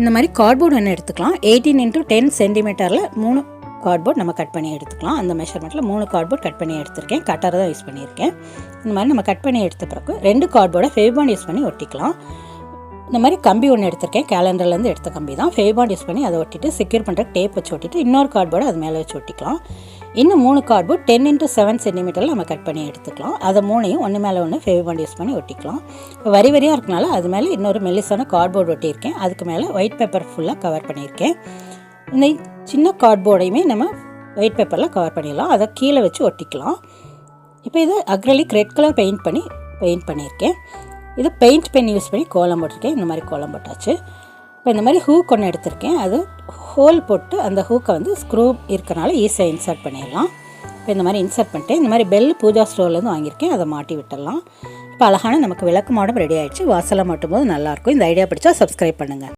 இந்த மாதிரி கார்ட்போர்டு ஒன்று எடுத்துக்கலாம். எயிட்டீன் இன்ட்டு டென் சென்டிமீட்டரில் மூணு கார்ட்போர்ட் நம்ம கட் பண்ணி எடுத்துக்கலாம். அந்த மெஷர்மெண்ட்டில் மூணு கார்ட்போர்ட் கட் பண்ணி எடுத்திருக்கேன். கட்டரை தான் யூஸ் பண்ணியிருக்கேன். இந்த மாதிரி நம்ம கட் பண்ணி எடுத்த பிறகு ரெண்டு கார்ட்போர்டை ஃபேபான் யூஸ் பண்ணி ஒட்டிக்கலாம். இந்த மாதிரி கம்பி ஒன்று எடுத்திருக்கேன். கேலண்டர்லேருந்து எடுத்த கம்பி தான். ஃபேபாண்ட் யூஸ் பண்ணி அதை ஒட்டிட்டு செக்யூர் பண்ணுற டேப் வச்சு ஒட்டிட்டு இன்னொரு கார்ட்போர்டு அது மேலே வச்சு ஒட்டிக்கலாம். இன்னும் மூணு கார்ட்போர்ட் டென் இன்ட்டு செவன் சென்டிமீட்டரில் நம்ம கட் பண்ணி எடுத்துக்கலாம். அதை மூணையும் ஒன்று மேலே ஒன்று ஃபேபாண்ட் யூஸ் பண்ணி ஒட்டிக்கலாம். இப்போ வரி வரியாக இருக்கனால அது மேலே இன்னொரு மெல்லிசான கார்ட்போர்டு ஒட்டியிருக்கேன். அதுக்கு மேலே ஒயிட் பேப்பர் ஃபுல்லாக கவர் பண்ணியிருக்கேன். இந்த சின்ன கார்ட்போர்டையுமே நம்ம ஒயிட் பேப்பரில் கவர் பண்ணிடலாம். அதை கீழே வச்சு ஒட்டிக்கலாம். இப்போ இது அக்ரலிக் ரெட் கலர் பெயிண்ட் பண்ணி பெயிண்ட் பண்ணியிருக்கேன். இது பெயிண்ட் பென் யூஸ் பண்ணி கோலம் போட்டிருக்கேன். இந்த மாதிரி கோலம் போட்டாச்சு. இப்போ இந்த மாதிரி ஹூக் ஒன்று எடுத்திருக்கேன். அது ஹோல் போட்டு அந்த ஹூக்கை வந்து ஸ்க்ரூ இருக்கனால ஈஸியாக இன்சர்ட் பண்ணிடலாம். இப்போ இந்த மாதிரி இன்சர்ட் பண்ணிட்டு இந்த மாதிரி பெல் பூஜா ஸ்டோர்லேருந்து வாங்கியிருக்கேன். அதை மாட்டி விட்டுடலாம். இப்போ அழகான நமக்கு விளக்கு மாடம் ரெடி ஆகிடுச்சு வாசலை மாட்டும் போது நல்லாயிருக்கும் இந்த ஐடியா பிடிச்சா சப்ஸ்கிரைப் பண்ணுங்கள்